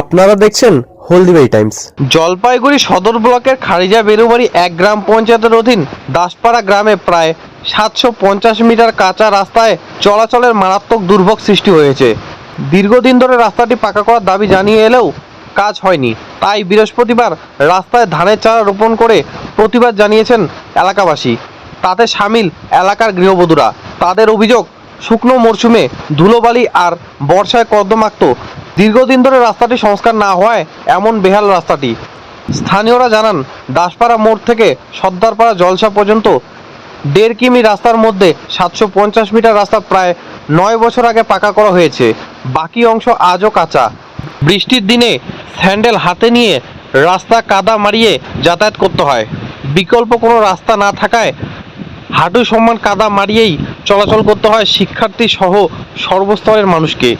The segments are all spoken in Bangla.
আপনারা দেখছেন হলদিবাই টাইমস। জলপাইগুড়ি সদর ব্লকের খারিজা বেরুবাড়ি এক গ্রাম পঞ্চায়েতের অধীন দাসপাড়া গ্রামে প্রায় সাতশো পঞ্চাশ মিটার কাঁচা রাস্তায় চলাচলের মারাত্মক দুর্ভোগ সৃষ্টি হয়েছে। দীর্ঘদিন ধরে রাস্তাটি পাকা করার দাবি জানিয়ে এলেও কাজ হয়নি। তাই বৃহস্পতিবার রাস্তায় ধানের চারা রোপণ করে প্রতিবাদ জানিয়েছেন এলাকাবাসী। তাতে সামিল এলাকার গৃহবধূরা। তাদের অভিযোগ, শুকনো মরশুমে ধুলোবালি আর বর্ষায় কর্দমাক্ত। দীর্ঘদিন ধরে রাস্তাটি সংস্কার না হওয়ায় এমন বেহাল রাস্তাটি। স্থানীয়রা জানান, দাসপাড়া মোড় থেকে সর্দারপাড়া জলসা পর্যন্ত দেড় কিমি রাস্তার মধ্যে সাতশো পঞ্চাশ মিটার রাস্তা প্রায় নয় বছর আগে পাকা করা হয়েছে। বাকি অংশ আজও কাঁচা। বৃষ্টির দিনে স্যান্ডেল হাতে নিয়ে রাস্তা কাদা মারিয়ে যাতায়াত করতে হয়। বিকল্প কোনো রাস্তা না থাকায় হাঁটু সমান কাদা মারিয়েই চলাচল করতে হয় শিক্ষার্থী সহ সর্বস্তরের মানুষকে।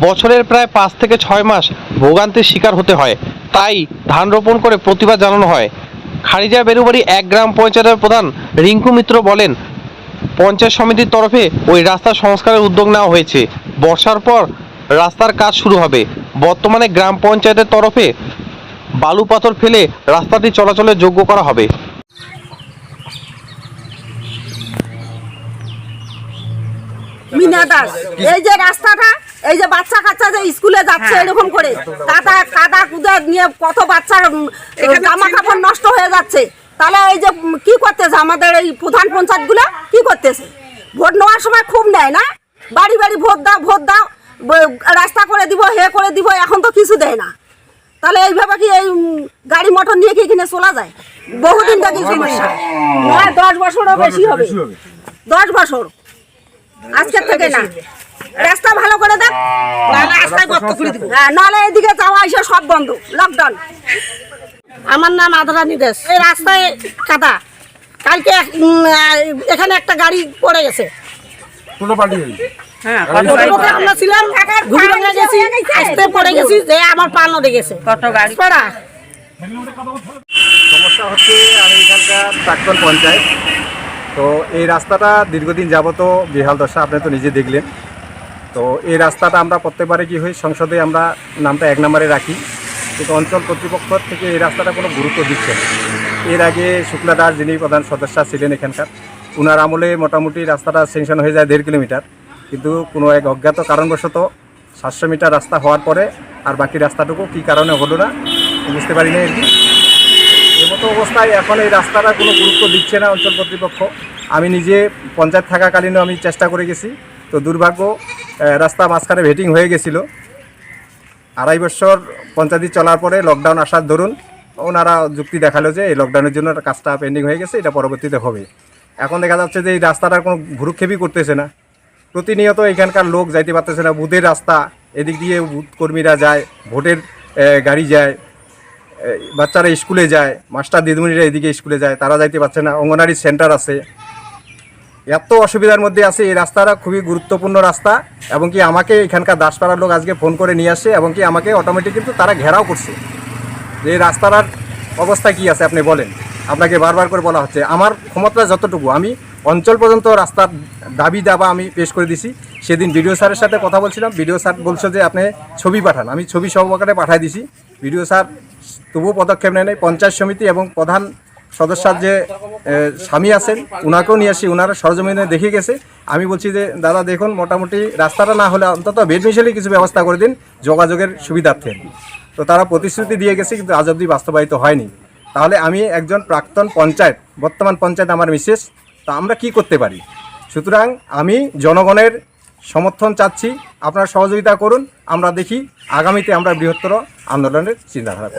বছরের প্রায় পাঁচ থেকে ছয় মাস ভোগান্তির শিকার হতে হয়। তাই ধান রোপণ করে প্রতিবাদ জানানো হয়। খারিজা বেরুবাড়ি এক গ্রাম পঞ্চায়েতের প্রধান রিঙ্কু মিত্র বলেন, পঞ্চায়েত সমিতির তরফে ওই রাস্তা সংস্কারের উদ্যোগ নেওয়া হয়েছে। বর্ষার পর রাস্তার কাজ শুরু হবে। বর্তমানে গ্রাম পঞ্চায়েতের তরফে বালু পাথর ফেলে রাস্তাটি চলাচলের যোগ্য করা হবে। মিনা দাস এই যে রাস্তাটা এই যে বাচ্চা কাচ্চা যে স্কুলে যাচ্ছে এরকম করে কাদা কাদা কুদা নিয়ে কত বাচ্চার উম, জামা কাপড় নষ্ট হয়ে যাচ্ছে। তাহলে এই যে কি করতেছে আমাদের এই প্রধান পঞ্চায়েতগুলো? কি করতেছে? ভোট নেওয়ার সময় খুব নেয় না? বাড়ি বাড়ি ভোট দাও ভোট দাও রাস্তা করে দিব হে করে দিব এখন তো কিছু দেয় না। তাহলে এইভাবে কি এই গাড়ি মোটর নিয়ে কি এখানে চলা যায়? বহুদিন থেকে সমস্যা দশ বছরও বেশি হবে। দশ বছর। আজকের থেকে না। রাস্তা ভালো করে দেন হ্যাঁ নাহলে এদিকে যাওয়া এসে সব বন্ধ। লকডাউন আমার নাম আদরানি দেশ এই রাস্তায় কাদা। কালকে এখানে একটা গাড়ি পড়ে গেছে। ওটাতে আমরা ছিলাম ঘুরে গেছি আসতে পড়ে গেছি যে আমার পা নড়ে গেছে। কত গাড়ি। পড়া। সমস্যা হচ্ছে আমি এখানকার প্রাক্তন পঞ্চায়েত। তো এই রাস্তাটা দীর্ঘদিন যাবত বেহাল দশা, আপনি তো নিজে দেখলেন। তো এই রাস্তাটা আমরা প্রত্যেকবারে কি হই সংসদে আমরা নামটা এক নম্বরে রাখি। কিন্তু অঞ্চল কর্তৃপক্ষ থেকে এই রাস্তাটা কোনো গুরুত্ব দিচ্ছে এর আগে শুক্লা দাস যিনি প্রধান সদস্য ছিলেন এখানকার ওনার আমলে মোটামুটি রাস্তাটা সেংশন হয়ে যায় দেড় কিলোমিটার। কিন্তু কোনো এক অজ্ঞাত কারণবশত সাতশো মিটার রাস্তা হওয়ার পরে আর বাকি রাস্তাটুকু কী কারণে হলো না, বুঝতে পারি না আর এমতো অবস্থায় এখন এই রাস্তাটা কোনো গুরুত্ব দিচ্ছে না অঞ্চল কর্তৃপক্ষ। আমি নিজে পঞ্চায়েত থাকাকালীনও আমি চেষ্টা করে গেছি। তো দুর্ভাগ্য রাস্তা মাঝখানে ভেটিং হয়ে গেছিল। আড়াই বছর পঞ্চায়েত চলার পরে লকডাউন আসার ধরুন ওনারা যুক্তি দেখাল যে এই লকডাউনের জন্য কাজটা পেন্ডিং হয়ে গেছে, এটা পরবর্তীতে হবে। এখন দেখা যাচ্ছে যে এই রাস্তাটার কোনো ভুরুক্ষেপই করতেছে না। প্রতিনিয়ত এখানকার লোক যাইতে পারতেছে না বুথের রাস্তা, এদিক দিয়ে বুথ কর্মীরা যায়, ভোটের গাড়ি যায়। বাচ্চারা স্কুলে যায়, মাস্টার দিদিমণিরা এদিকে স্কুলে যায়, তারা যাইতে পারছে না অঙ্গনারী সেন্টার আছে। এত অসুবিধার মধ্যে আছে, এই রাস্তাটা খুবই গুরুত্বপূর্ণ রাস্তা এবং কি আমাকে এখানকার দাসপাড়ার লোক আজকে ফোন করে নিয়ে আসে এবং কি আমাকে অটোমেটিক কিন্তু তারা ঘেরাও করছে। যে এই রাস্তাটার অবস্থা কি আছে আপনি বলেন? আপনাকে বারবার করে বলা হচ্ছে, আমার ক্ষমতা যতটুকু, আমি অঞ্চল পর্যন্ত রাস্তার দাবি দাবা আমি পেশ করে দিছি। সেদিন বিডিও স্যারের সাথে কথা বলছিলাম। বিডিও স্যার বলছে যে আপনি ছবি পাঠান। আমি ছবি সহকারে পাঠাই দিছি। বিডিও স্যার তবুও পদক্ষেপ নেয় নাই। পঞ্চায়েত সমিতি এবং প্রধান সদস্যার যে স্বামী আছেন ওনাকেও নিয়ে আসি। ওনারা সরজমিনে দেখে গেছে। আমি বলছি যে, দাদা, দেখুন, মোটামুটি রাস্তাটা না হলে অন্তত বেড কিছু ব্যবস্থা করে দিন। যোগাযোগের সুবিধার্থে। তো তারা প্রতিশ্রুতি দিয়ে গেছে, কিন্তু আজ অবধি বাস্তবায়িত হয়নি। তাহলে আমি একজন প্রাক্তন পঞ্চায়েত, বর্তমান পঞ্চায়েত আমার মিসেস তা আমরা কি করতে পারি? সুতরাং আমি জনগণের সমর্থন চাচ্ছি। আপনারা সহযোগিতা করুন। আমরা দেখি আগামীতে আমরা বৃহত্তর আন্দোলনের চিন্তাধারা করব।